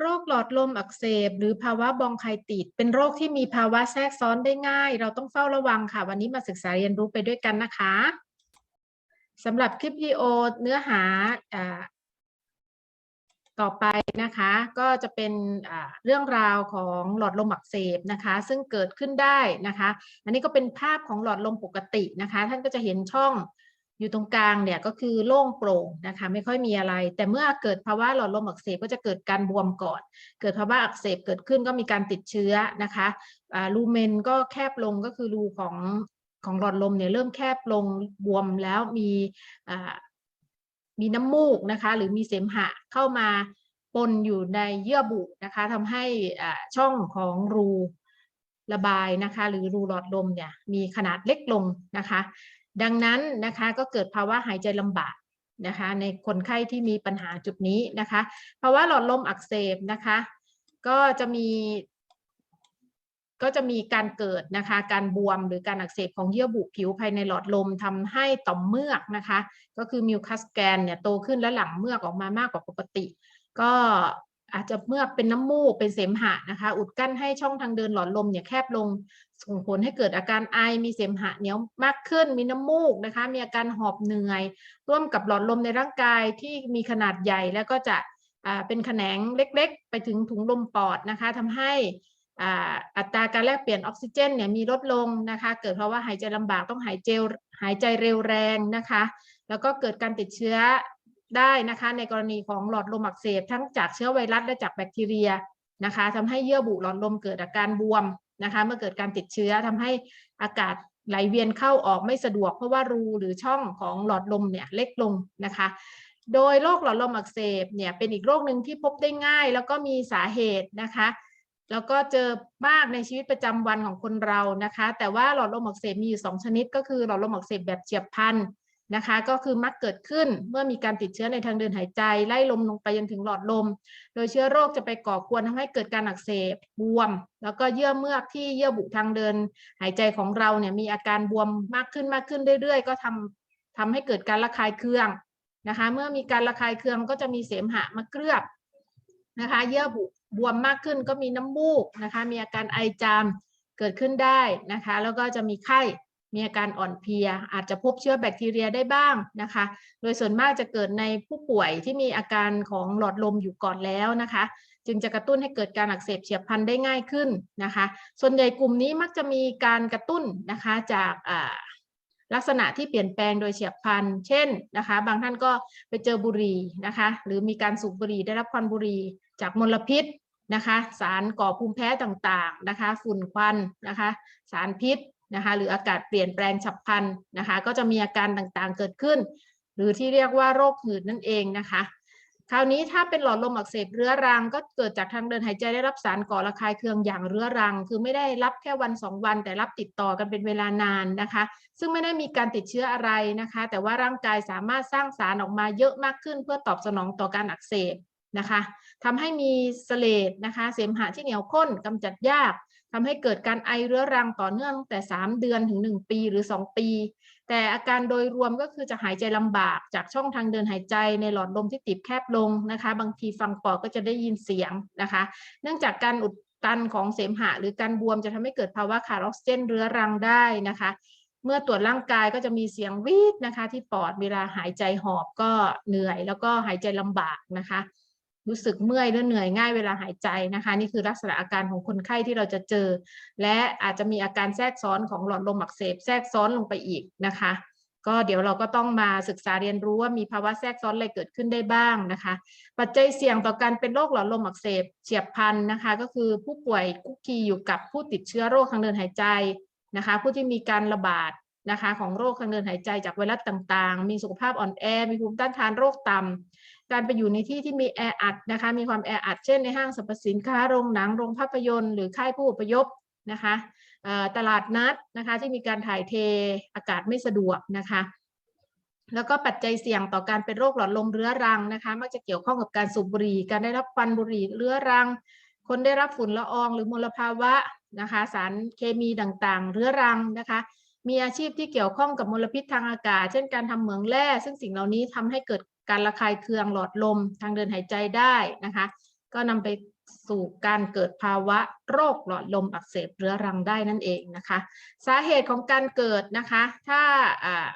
โรคหลอดลมอักเสบ หรือภาวะบองไคติสเป็นโรคที่มีภาวะแทรกซ้อนได้ง่าย เราต้องเฝ้าระวังค่ะ วันนี้มาศึกษาเรียนรู้ไปด้วยกันนะคะสำหรับคลิปวิดีโอเนื้อหาอต่อไปนะคะ ก็จะเป็นเรื่องราวของหลอดลมอักเสบนะคะ ซึ่งเกิดขึ้นได้นะคะ อันนี้ก็เป็นภาพของหลอดลมปกตินะคะ ท่านก็จะเห็นช่อง อยู่ตรงกลางเนี่ยก็คือโล่งโปร่งนะคะไม่ค่อยมีอะไร แต่เมื่อเกิดภาวะหลอดลมอักเสบก็จะเกิดการบวมก่อน เกิดภาวะอักเสบเกิดขึ้นก็มีการติดเชื้อนะคะอ่ารูเมนก็แคบลงก็คือรูของของหลอดลมเนี่ยเริ่มแคบลงบวมแล้วมีอ่ามีน้ำมูกนะคะหรือมีเสมหะเข้ามาปนอยู่ในเยื่อบุนะคะทำให้อ่าช่องของรูระบายนะคะหรือรูหลอดลมเนี่ยมีขนาดเล็กลงนะคะ ดังนั้นนะคะก็เกิดภาวะหายใจลำบากนะคะในคนไข้ที่มีปัญหาจุดนี้นะคะภาวะหลอดลมอักเสบนะคะก็จะมีก็จะมีการเกิดนะคะการบวมหรือการอักเสบของเยื่อบุผิวภายในหลอดลมทำให้ต่อมเมือกนะคะ ก็คือมิวคัสแกนเนี่ยโตขึ้นและหลังเมือกออกมามากกว่าปกติ ก็ อาจจะเมื่อเป็นน้ำมูกเป็นเสมหะนะคะ อุดกั้นให้ช่องทางเดินหลอดลมเนี่ยแคบลงส่งผลให้เกิดอาการไอมีเสมหะเหนียวมากขึ้น มีน้ำมูกนะคะ มีอาการหอบเหนื่อย ร่วมกับหลอดลมในร่างกายที่มีขนาดใหญ่แล้วก็จะเป็นแขนงเล็กๆ ไปถึงถุงลมปอดนะคะทำให้อัตราการแลกเปลี่ยนออกซิเจนเนี่ยมีลดลงนะคะ เกิดเพราะว่าหายใจลำบากต้องหายใจลหายใจเร็วแรงนะคะ แล้วก็เกิดการติดเชื้อ ได้นะคะในกรณีของหลอดลมอักเสบทั้งจากเชื้อไวรัสและจากแบคทีเรียนะคะทำให้เยื่อบุหลอดลมเกิดอาการบวมนะคะเมื่อเกิดการติดเชื้อทำให้อากาศไหลเวียนเข้าออกไม่สะดวก เพราะว่ารูหรือช่องของหลอดลมเนี่ยเล็กลงนะคะ โดยโรคหลอดลมอักเสบเนี่ยเป็นอีกโรคหนึ่งที่พบได้ง่าย แล้วก็มีสาเหตุนะคะ แล้วก็เจอมากในชีวิตประจำวันของคนเรานะคะ แต่ว่าหลอดลมอักเสบมีอยู่2ชนิดก็คือหลอดลมอักเสบแบบเฉียบพลัน นะคะ ก็คือมักเกิดขึ้นเมื่อมีการติดเชื้อในทางเดินหายใจ ไล่ลมลงไปจนถึงหลอดลม โดยเชื้อโรคจะไปก่อกวนทำให้เกิดการอักเสบบวม แล้วก็เยื่อเมือกที่เยื่อบุทางเดิน หายใจของเราเนี่ยมีอาการบวมมากขึ้นมากขึ้นเรื่อยๆ ก็ทำทำให้เกิดการระคายเคืองนะคะ เมื่อมีการระคายเคืองก็จะมีเสมหะมาเคลือบนะคะ เยื่อบุบวมมากขึ้นก็มีน้ำมูกนะคะ มีอาการไอจามเกิดขึ้นได้นะคะ แล้วก็จะมีไข้ มีอาการอ่อนเพลีย อาจจะพบเชื้อแบคทีเรียได้บ้างนะคะ โดยส่วนมากจะเกิดในผู้ป่วยที่มีอาการของหลอดลมอยู่ก่อนแล้วนะคะ จึงจะกระตุ้นให้เกิดการอักเสบเฉียบพลันได้ง่ายขึ้นนะคะ ส่วนใหญ่กลุ่มนี้มักจะมีการกระตุ้นนะคะจากลักษณะที่เปลี่ยนแปลงโดยเฉียบพลัน เช่นนะคะ บางท่านก็ไปเจอบุหรี่นะคะ หรือมีการสูบบุหรี่ได้รับควันบุหรี่จากมลพิษนะคะ สารก่อภูมิแพ้ต่างๆนะคะ ฝุ่นควันนะคะ สารพิษ นะคะหรืออากาศเปลี่ยนแปลงฉับพลันนะคะ ก็จะมีอาการต่างๆเกิดขึ้น หรือที่เรียกว่าโรคหืดนั่นเองนะคะ คราวนี้ถ้าเป็นหลอดลมอักเสบเรื้อรัง ก็เกิดจากทางเดินหายใจได้รับสารก่อระคายเคืองอย่างเรื้อรัง คือไม่ได้รับแค่วันสองวัน แต่รับติดต่อกันเป็นเวลานานนะคะ ซึ่งไม่ได้มีการติดเชื้ออะไรนะคะ แต่ว่าร่างกายสามารถสร้างสารออกมาเยอะมากขึ้น เพื่อตอบสนองต่อการอักเสบ นะคะทำให้มีเสลดนะคะ เสมหะที่เหนียวข้นกำจัดยากทำให้เกิดการไอเรื้อรังต่อเนื่องตั้งแต่ 3 เดือนถึง 1 ปีหรือ 2 ปี แต่อาการโดยรวมก็คือจะหายใจลำบากจากช่องทางเดินหายใจในหลอดลมที่ตีบแคบลงนะคะ บางทีฟังปอดก็จะได้ยินเสียงนะคะ เนื่องจากการอุดตันของเสมหะ หรือการบวมจะทำให้เกิดภาวะขาดออกซิเจนเรื้อรังได้นะคะเมื่อตรวจร่างกายก็จะมีเสียงวีดนะคะ ที่ปอดเวลาหายใจหอบก็เหนื่อย แล้วก็หายใจลำบากนะคะ รู้สึกเมื่อยหรือเหนื่อยง่ายเวลาหายใจนะคะ นี่คือลักษณะอาการของคนไข้ที่เราจะเจอ และอาจจะมีอาการแทรกซ้อนของหลอดลมอักเสบแทรกซ้อนลงไปอีกนะคะ ก็เดี๋ยวเราก็ต้องมาศึกษาเรียนรู้ว่ามีภาวะแทรกซ้อนอะไรเกิดขึ้นได้บ้างนะคะ ปัจจัยเสี่ยงต่อการเป็นโรคหลอดลมอักเสบเฉียบพลันนะคะ ก็คือผู้ป่วยคุกคีอยู่กับผู้ติดเชื้อโรคทางเดินหายใจนะคะ ผู้ที่มีการระบาดนะคะของโรคทางเดินหายใจจากไวรัสต่างๆ มีสุขภาพอ่อนแอ มีภูมิต้านทานโรคต่ำ การไปอยู่ในที่ที่มีแออัดนะคะมีความแออัดเช่นในห้างสรรพสินค้าโรงหนังโรงภาพยนตร์หรือค่ายผู้อพยพนะคะตลาดนัดนะคะที่มีการถ่ายเทอากาศไม่สะดวกนะคะแล้วก็ปัจจัยเสี่ยงต่อการเป็นโรคหลอดลมเรื้อรังนะคะมักจะเกี่ยวข้องกับการสูบบุหรี่ การได้รับควันบุหรี่เรื้อรัง คนได้รับฝุ่นละอองหรือมลภาวะนะคะสารเคมีต่างๆ เรื้อรังนะคะมีอาชีพที่เกี่ยวข้องกับมลพิษทางอากาศ เช่นการทำเหมืองแร่ ซึ่งสิ่งเหล่านี้ทำให้เกิด การระคายเคืองหลอดลมทางเดินหายใจได้นะคะ ก็นำไปสู่การเกิดภาวะโรคหลอดลมอักเสบเรื้อรังได้นั่นเองนะคะ สาเหตุของการเกิดนะคะ ถ้าอ่า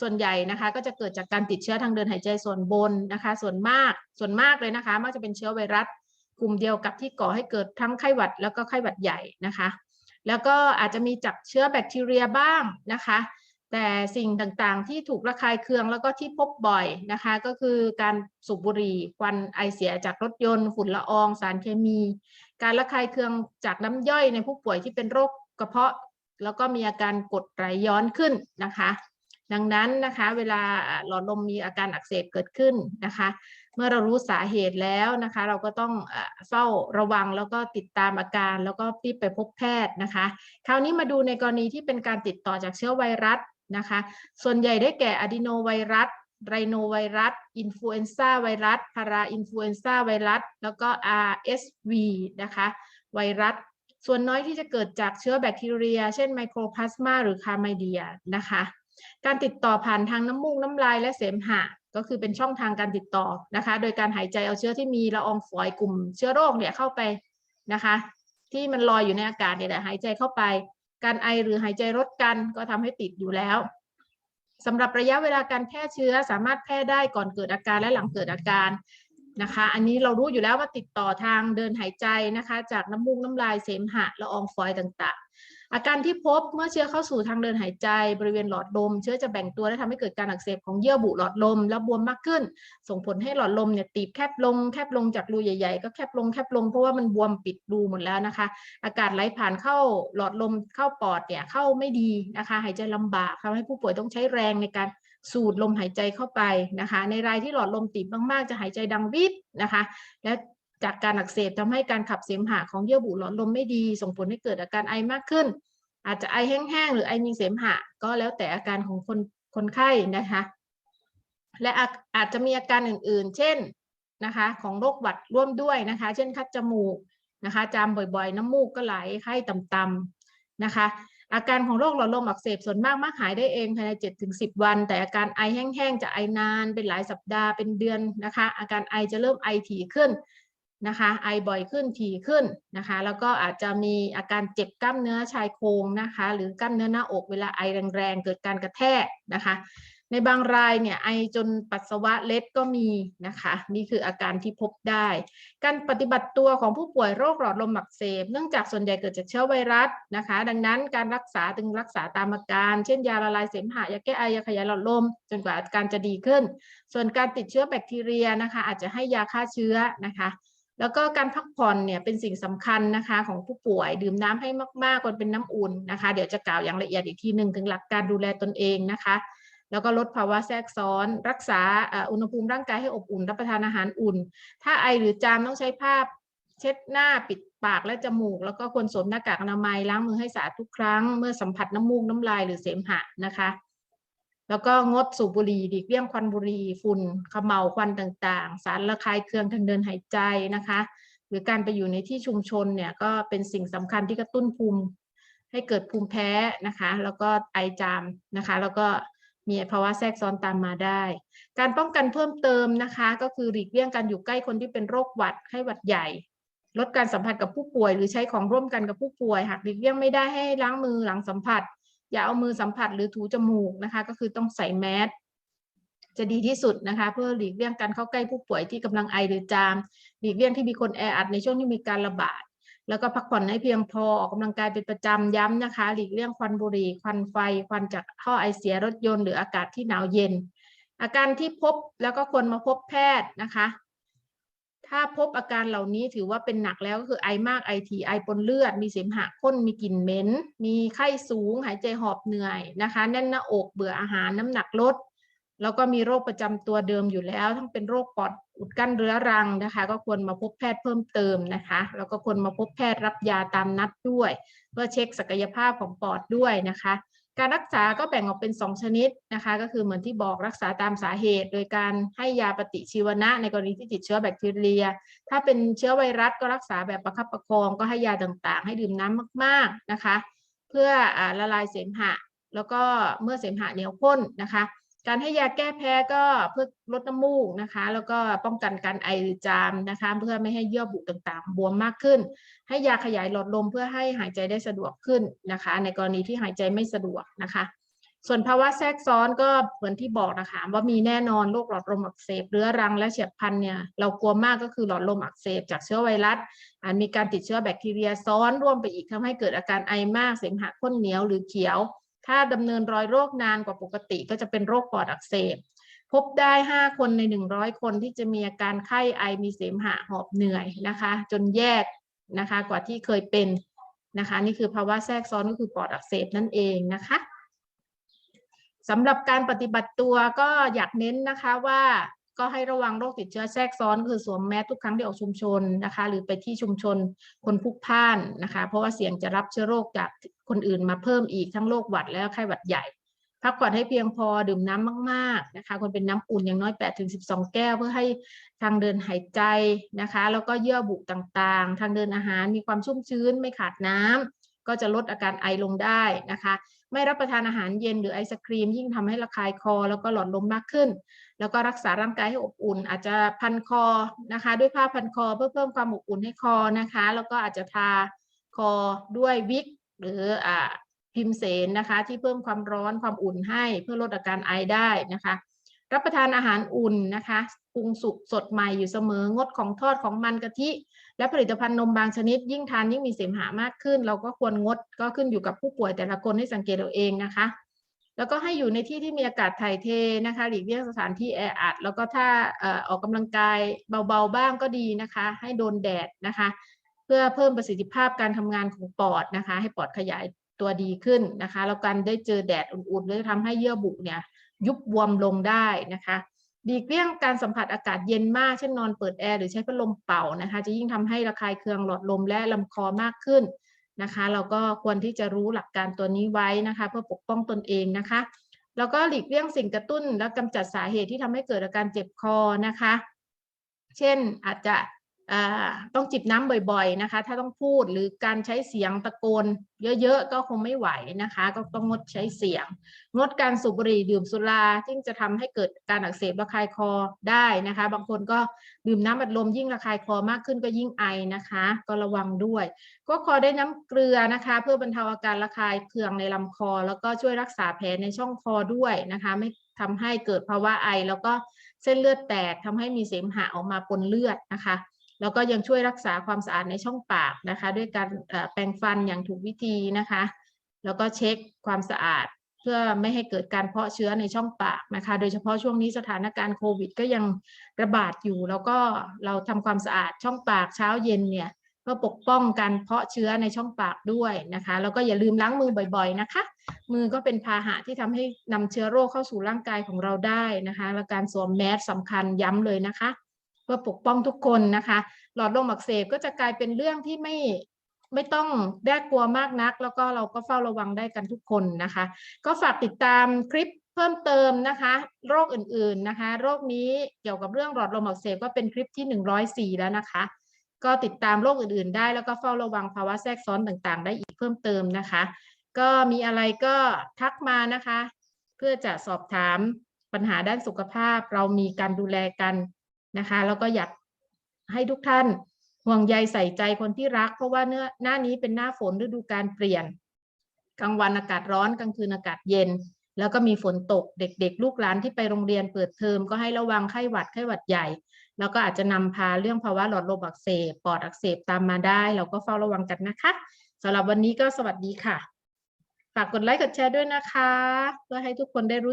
ส่วนใหญ่นะคะก็จะเกิดจากการติดเชื้อทางเดินหายใจส่วนบนนะคะ ส่วนมากส่วนมากเลยนะคะ มักจะเป็นเชื้อไวรัสกลุ่มเดียวกับที่ก่อให้เกิดทั้งไข้หวัดแล้วก็ไข้หวัดใหญ่นะคะ แล้วก็อาจจะมีจากเชื้อแบคทีเรียบ้างนะคะ แต่สิ่งต่างๆ ที่ถูกระคายเคืองแล้วก็ที่พบบ่อยนะคะ ก็คือการสูบบุหรี่ควันไอเสียจากรถยนต์ ฝุ่นละออง สารเคมี การระคายเคืองจากน้ำย่อยในผู้ป่วยที่เป็นโรคกระเพาะ แล้วก็มีอาการกดไหลย้อนขึ้นนะคะ ดังนั้นนะคะเวลาหลอดลมมีอาการอักเสบเกิดขึ้นนะคะ เมื่อเรารู้สาเหตุแล้วนะคะ เราก็ต้องเฝ้าระวังแล้วก็ติดตามอาการแล้วก็รีบไปพบแพทย์นะคะ คราวนี้มาดูในกรณีที่เป็นการติดต่อจากเชื้อไวรัส นะคะ ส่วนใหญ่ได้แก่อะดีโนไวรัสไรโนไวรัส อินฟลูเอนซ่าไวรัส พาราอินฟลูเอนซ่าไวรัส แล้วก็ RSV นะคะ ไวรัส ส่วนน้อยที่จะเกิดจากเชื้อแบคทีเรีย เช่นไมโครพลาสมาหรือคาไมเดียนะคะ การติดต่อผ่านทางน้ำมูกน้ำลายและเสมหะ ก็คือเป็นช่องทางการติดต่อนะคะ โดยการหายใจเอาเชื้อที่มีละอองฝอยกลุ่ม เชื้อโรคเนี่ยเข้าไปนะคะ ที่มันลอยอยู่ในอากาศเนี่ยแหละหายใจเข้าไป การไอหรือหายใจรดกันก็ทำให้ติดอยู่แล้วสำหรับระยะเวลาการแพร่เชื้อสามารถแพร่ได้ก่อนเกิดอาการและหลังเกิดอาการนะคะ อันนี้เรารู้อยู่แล้วว่าติดต่อทางเดินหายใจนะคะ จากน้ำมูกน้ำลายเสมหะละอองฝอยต่างๆ อาการที่พบเมื่อเชื้อเข้าสู่ทางเดินหายใจ บริเวณหลอดลม เชื้อจะแบ่งตัวและทำให้เกิดการอักเสบของเยื่อบุหลอดลม และบวมมากขึ้น ส่งผลให้หลอดลมเนี่ยตีบแคบลงแคบลงจากรูใหญ่ ๆ ก็แคบลงแคบลงเพราะว่ามันบวมปิดรูหมดแล้วนะคะ อากาศไหลผ่านเข้าหลอดลมเข้าปอดเนี่ยเข้าไม่ดีนะคะหายใจลำบากทำให้ผู้ป่วยต้องใช้แรงในการสูดลมหายใจเข้าไปนะคะ ในรายที่หลอดลมตีบมากๆ จะหายใจดังวิดนะคะ และ จากการอักเสบทำให้การขับเสมหะของเยื่อบุหลอดลมไม่ดี ส่งผลให้เกิดอาการไอมากขึ้น อาจจะไอแห้งๆหรือไอมีเสมหะ ก็แล้วแต่อาการของคนคนไข้นะคะ และอาอาจจะมีอาการอื่นๆ เช่นนะคะของโรคหวัดร่วมด้วยนะคะ เช่น คัดจมูกนะคะจามบ่อยๆ น้ำมูกก็ไหลไข้ต่ำๆนะคะ อาการของโรคหลอดลมอักเสบส่วนมากมักหายได้เองภายใน7ถึง10 วัน แต่อาการไอแห้งๆ จะไอนานเป็นหลายสัปดาห์เป็นเดือนนะคะ อาการไอจะเริ่มไอถี่ขึ้น นะคะ ไอบ่อยขึ้นถี่ขึ้นนะคะ แล้วก็อาจจะมีอาการเจ็บกล้ามเนื้อชายโครงนะคะ หรือกล้ามเนื้อหน้าอกเวลาไอแรงๆ เกิดการกระแทกนะคะ ในบางรายเนี่ยไอจนปัสสาวะเล็ดก็มีนะคะ นี่คืออาการที่พบได้ การปฏิบัติตัวของผู้ป่วยโรคหลอดลมอักเสบ เนื่องจากส่วนใหญ่เกิดจากเชื้อไวรัสนะคะ ดังนั้นการรักษาตึงรักษาตามอาการ เช่นยาละลายเสมหะยาแก้ไอยาขยายหลอดลม จนกว่าอาการจะดีขึ้น ส่วนการติดเชื้อแบคทีเรียนะคะ อาจจะให้ยาฆ่าเชื้อนะคะ แล้วก็การพักผ่อนเนี่ยเป็นสิ่งสำคัญนะคะของผู้ป่วยดื่มน้ำให้มากๆควรเป็นน้ำอุ่นนะคะ เดี๋ยวจะกล่าวอย่างละเอียดอีกทีหนึ่งถึงหลักการดูแลตนเองนะคะ แล้วก็ลดภาวะแทรกซ้อน รักษาอ่าอุณหภูมิร่างกายให้อบอุ่น รับประทานอาหารอุ่น ถ้าไอหรือจามต้องใช้ผ้าเช็ดหน้าปิดปากและจมูก แล้วก็ควรสวมหน้ากากอนามัยล้างมือให้สะอาดทุกครั้ง เมื่อสัมผัสน้ำมูกน้ำลายหรือเสมหะนะคะ แล้วก็งดสูบบุหรี่หลีกเลี่ยงควันบุหรี่ฝุ่นขมเหลาวควันต่างๆ สารระคายเคืองทางเดินหายใจนะคะ หรือการไปอยู่ในที่ชุมชนเนี่ยก็เป็นสิ่งสำคัญที่กระตุ้นภูมิ ให้เกิดภูมิแพ้นะคะ แล้วก็ไอจามนะคะ แล้วก็มีภาวะแทรกซ้อนตามมาได้ การป้องกันเพิ่มเติมนะคะ ก็คือหลีกเลี่ยงการอยู่ใกล้คนที่เป็นโรคหวัดไข้หวัดใหญ่ ลดการสัมผัสกับผู้ป่วย หรือใช้ของร่วมกันกับผู้ป่วย หากหลีกเลี่ยงไม่ได้ให้ล้างมือหลังสัมผัส อย่าเอามือสัมผัสหรือถูจมูกนะคะ ก็คือต้องใส่แมสจะดีที่สุดนะคะ เพื่อหลีกเลี่ยงการเข้าใกล้ผู้ป่วยที่กำลังไอหรือจาม หลีกเลี่ยงที่มีคนแออัดในช่วงที่มีการระบาด แล้วก็พักผ่อนให้เพียงพอออกกำลังกายเป็นประจำย้ำนะคะ หลีกเลี่ยงควันบุหรี่ควันไฟ ควันจากท่อไอเสียรถยนต์หรืออากาศที่หนาวเย็น อาการที่พบแล้วก็ควรมาพบแพทย์นะคะ ถ้าพบอาการเหล่านี้ถือว่าเป็นหนักแล้วก็คือไอมากไอทีไอปนเลือด มีเสมหะข้นมีกลิ่นเหม็น มีไข้สูง หายใจหอบเหนื่อยนะคะ แน่นหน้าอกเบื่ออาหารน้ำหนักลด แล้วก็มีโรคประจำตัวเดิมอยู่แล้ว ทั้งเป็นโรคปอดอุดกั้นเรื้อรังนะคะ ก็ควรมาพบแพทย์เพิ่มเติมนะคะ แล้วก็ควรมาพบแพทย์รับยาตามนัดด้วย เพื่อเช็คศักยภาพของปอดด้วยนะคะ การรักษาก็แบ่งออกเป็น 2 ชนิดนะคะ ก็คือเหมือนที่บอกรักษาตามสาเหตุ โดยการให้ยาปฏิชีวนะในกรณีที่ติดเชื้อแบคทีเรีย ถ้าเป็นเชื้อไวรัสก็รักษาแบบประคับประคอง ก็ให้ยาต่างๆ ให้ดื่มน้ำมาก ๆนะคะ เพื่ออละลายเสมหะ แล้วก็เมื่อเสมหะเหนียวข้นนะคะ การให้ยาแก้แพ้ก็เพื่อลดน้ำมูกนะคะ แล้วก็ป้องกันการไอหรือจามนะคะ เพื่อไม่ให้เยื่อบุต่างๆ บวมมากขึ้น ให้ยาขยายหลอดลมเพื่อให้หายใจได้สะดวกขึ้นนะคะ ในกรณีที่หายใจไม่สะดวกนะคะ ส่วนภาวะแทรกซ้อนก็เหมือนที่บอกนะคะ ว่ามีแน่นอนโรคหลอดลมอักเสบเรื้อรังและเฉียบพลันเนี่ยเรากลัวมากก็คือหลอดลมอักเสบจากเชื้อไวรัสอาจมีการติดเชื้อแบคทีเรียซ้อนร่วมไปอีกทำให้เกิดอาการไอมากเสมหะข้นเหนียวหรือเขียว ถ้าดำเนินรอยโรคนานกว่าปกติก็จะเป็นโรคปอดอักเสบ พบได้ 5 คนใน 100 คนที่จะมีอาการไข้ไอมีเสมหะหอบเหนื่อยนะคะ จนแยกนะคะกว่าที่เคยเป็นนะคะ นี่คือภาวะแทรกซ้อนก็คือปอดอักเสบนั่นเองนะคะสำหรับการปฏิบัติตัวก็อยากเน้นนะคะว่า ก็ให้ระวังโรคติดเชื้อแทรกซ้อนคือสวมแมสทุกครั้งที่ออกชุมชนนะคะ หรือไปที่ชุมชนคนพลุกพล่านนะคะ เพราะว่าเสี่ยงจะรับเชื้อโรคจากคนอื่นมาเพิ่มอีกทั้งโรคหวัดและไข้หวัดใหญ่ พักผ่อนให้เพียงพอดื่มน้ำมากๆนะคะคนเป็นน้ำอุ่นอย่างน้อย 8-12 แก้ว เพื่อให้ทางเดินหายใจนะคะ แล้วก็เยื่อบุต่างๆ ทางเดินอาหารมีความชุ่มชื้นไม่ขาดน้ำ ก็จะลดอาการไอลงได้นะคะ ไม่รับประทานอาหารเย็นหรือไอศครีม ยิ่งทำให้ระคายคอ แล้วก็หลอดลมมากขึ้น แล้วก็รักษาร่างกายให้อบอุ่น อาจจะพันคอนะคะ ด้วยผ้าพันคอเพื่อเพิ่มความอบอุ่นให้คอนะคะ แล้วก็อาจจะทาคอด้วยวิกหรืออ่าพิมเสนนะคะ ที่เพิ่มความร้อนความอุ่นให้เพื่อลดอาการไอได้นะคะ รับประทานอาหารอุ่นนะคะปรุงสุกสดใหม่อยู่เสมอ งดของทอดของมันกะทิ และผลิตภัณฑ์นมบางชนิด ยิ่งทานยิ่งมีเสมหะมากขึ้น เราก็ควรงดก็ขึ้นอยู่กับผู้ป่วยแต่ละคนให้สังเกตเอาเองนะคะ แล้วก็ให้อยู่ในที่ที่มีอากาศถ่ายเทนะคะหลีกเลี่ยงสถานที่แออัด แล้วก็ถ้าออออกกำลังกายเบาๆบ้างก็ดีนะคะ ให้โดนแดดนะคะ เพื่อเพิ่มประสิทธิภาพการทำงานของปอดนะคะ ให้ปอดขยายตัวดีขึ้นนะคะ แล้วการได้เจอแดดอุ่นๆจะทำให้เยื่อบุเนี่ย ยุบบวมลงได้นะคะดีเลี่ยงการสัมผัสอากาศเย็นมาก เช่นนอนเปิดแอร์หรือใช้พัดลมเป่านะคะ จะยิ่งทำให้ระคายเคืองหลอดลมและลำคอมากขึ้นนะคะ เราก็ควรที่จะรู้หลักการตัวนี้ไว้นะคะ เพื่อปกป้องตนเองนะคะ แล้วก็หลีกเลี่ยงสิ่งกระตุ้น และกำจัดสาเหตุที่ทำให้เกิดอาการเจ็บคอนะคะ เช่นอาจจะ ต้องจิบน้ำบ่อยๆนะคะ ถ้าต้องพูดหรือการใช้เสียงตะโกน เยอะๆก็คงไม่ไหวนะคะ ก็ต้องงดใช้เสียง งดการสูบบุหรี่ดื่มสุราซึ่งจะทำให้เกิดการอักเสบระคายคอได้นะคะ บางคนก็ดื่มน้ำอัดลมยิ่งระคายคอมากขึ้นก็ยิ่งไอนะคะ ก็ระวังด้วย ก็คอได้น้ำเกลือนะคะ เพื่อบรรเทาอาการระคายเคืองในลำคอ แล้วก็ช่วยรักษาแผลในช่องคอด้วยนะคะ ไม่ทำให้เกิดภาวะไอ แล้วก็เส้นเลือดแตกทำให้มีเสมหะออกมาปนเลือดนะคะ แล้วก็ยังช่วยรักษาความสะอาดในช่องปากนะคะ ด้วยการแปรงฟันอย่างถูกวิธีนะคะ แล้วก็เช็คความสะอาดเพื่อไม่ให้เกิดการเพาะเชื้อในช่องปากนะคะ โดยเฉพาะช่วงนี้สถานการณ์โควิด ก็ยังระบาดอยู่ แล้วก็เราทำความสะอาดช่องปากเช้าเย็นเนี่ยเพื่อปกป้องการเพาะเชื้อในช่องปากด้วยนะคะ แล้วก็อย่าลืมล้างมือบ่อยๆนะคะ มือก็เป็นพาหะที่ทำให้นำเชื้อโรคเข้าสู่ร่างกายของเราได้นะคะ และการสวมแมสสำคัญย้ำเลยนะคะ เพื่อปกป้องทุกคนนะคะ หลอดลมอักเสบก็จะกลายเป็นเรื่องที่ไม่ไม่ต้องแด้กลัวมากนัก แล้วก็เราก็เฝ้าระวังได้กันทุกคนนะคะ ก็ฝากติดตามคลิปเพิ่มเติมนะคะ โรคอื่นๆนะคะ โรคนี้เกี่ยวกับเรื่องหลอดลมอักเสบก็เป็นคลิปที่ 104 แล้วนะคะ ก็ติดตามโรคอื่นๆ ได้แล้วก็เฝ้าระวังภาวะแทรกซ้อนต่างๆ ได้อีกเพิ่มเติมนะคะ ก็มีอะไรก็ทักมานะคะ เพื่อจะสอบถามปัญหาด้านสุขภาพ เรามีการดูแลกัน นะคะแล้วก็อยากให้ทุกท่านห่วงใยใส่ใจคนที่รัก เพราะว่าเนื้อหน้านี้เป็นหน้าฝนฤดูการเปลี่ยน กลางวันอากาศร้อนกลางคืนอากาศเย็น แล้วก็มีฝนตกเด็กๆ ลูกหลานที่ไปโรงเรียนเปิดเทอมก็ให้ระวังไข้หวัดไข้หวัดใหญ่ แล้วก็อาจจะนำพาเรื่องภาวะหลอดลมอักเสบปอดอักเสบตามมาได้ เราก็เฝ้าระวังกันนะคะสำหรับวันนี้ก็สวัสดีค่ะฝากกดไลค์กดแชร์ด้วยนะคะ เพื่อให้ทุกคนได้รู้